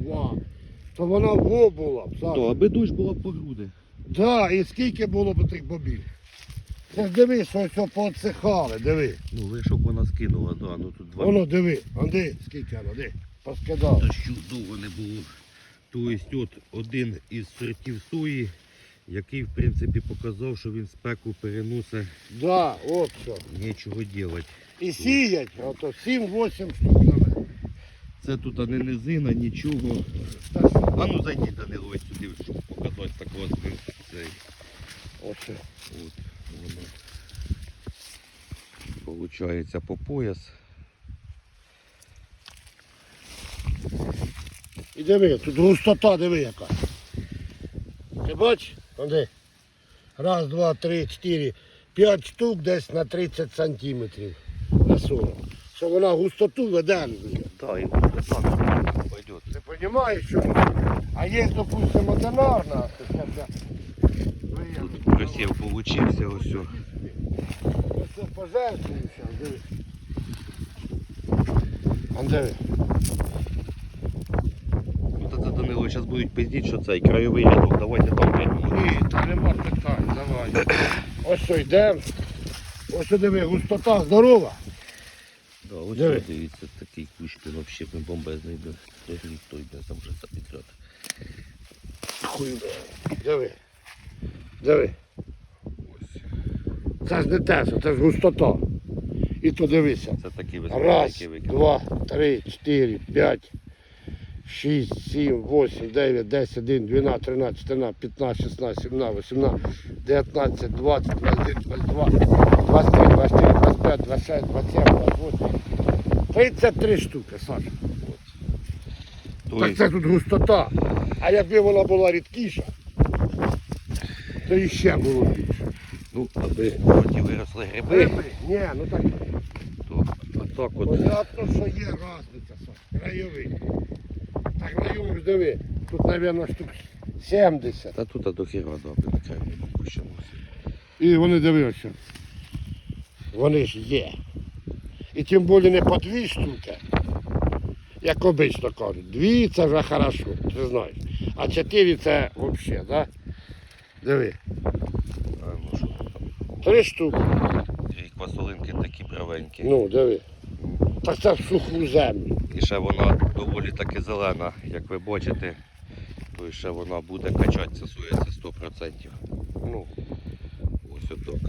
Два. То вона во була б, То, аби дощ була по груди. Да, і скільки було б тих бобів? Це ж диви, що все поотсихали, диви. Ну, вишок вона скинула, да, ну тут два Воно диви, анди, скільки воно, диви, поскидав. дощу довго не було. Тобто от один із сортів сої, який в принципі показав, що він спеку переносить, Да, от що. нічого робити. І сіять, ото 7-8 штук на. Це тут не низина, нічого. А ну зайди Данило ось сюди, щоб показати так такого цей. Оце. От воно. Получається по пояс. І диви, тут густота, диви яка. Ти бачиш? Анди. Раз, два, три, чотири, п'ять штук десь на 30 сантиметрів на 40. Що вона густоту веде. Так, і так пойдет. Ти розумієш, що? А є, допустимо, одинарна, я Тут просів получився ось. о. Оце пожертвую зараз, диви. Ан диви. Це Данило зараз будуть пиздіть, що цей краєвий рядок. Давайте там прямо. Ні, та нема питань, давай. Ось що йдемо. Ось що диви, густота здорова. Да, ось Диви. дивіться, такий кущ він взагалі бомбезний був. Ліг той де там вже та підряд. Диви. Диви. Ось. Це ж не те, це ж густота. І то дивися. Це такі Раз, високий викид. два, три, чотири, п'ять, шість, сім, вісім, дев'ять, десять, один, дванадцять, тринадцять, чотирнадцять, п'ятнадцять, шістнадцять, сімнадцять, вісімнадцять, дев'ятнадцять, двадцять, двадцять один, двадцять два, двадцять три, двадцять чотири, двадцять п'ять, двадцять двадцять двадцять вісім, 33 штуки, Саша. От. Так тобто- це тут густота. А якби вона була рідкіша, то іще було більше. Ну, аби хоті виросли гриби. Гриби? Ні, ну так. То, отак от. Понятно, що є разниця, Саша. Райовий. Так район диви. Тут, мабуть, штук 70. Та тут а до хіра добре, така не покущено. І вони дивилися. Вони ж є. І тим більше не по дві штуки, як обично кажуть. Дві це вже хорошо, ти знаєш. А чотири це взагалі, да? Диви. Три штуки. Дві квасолинки такі правенькі. Ну, диви. Так це в суху землю. І ще вона доволі таки зелена, як ви бачите, то ще вона буде качатися, сується 100%. Ну, Ось отак.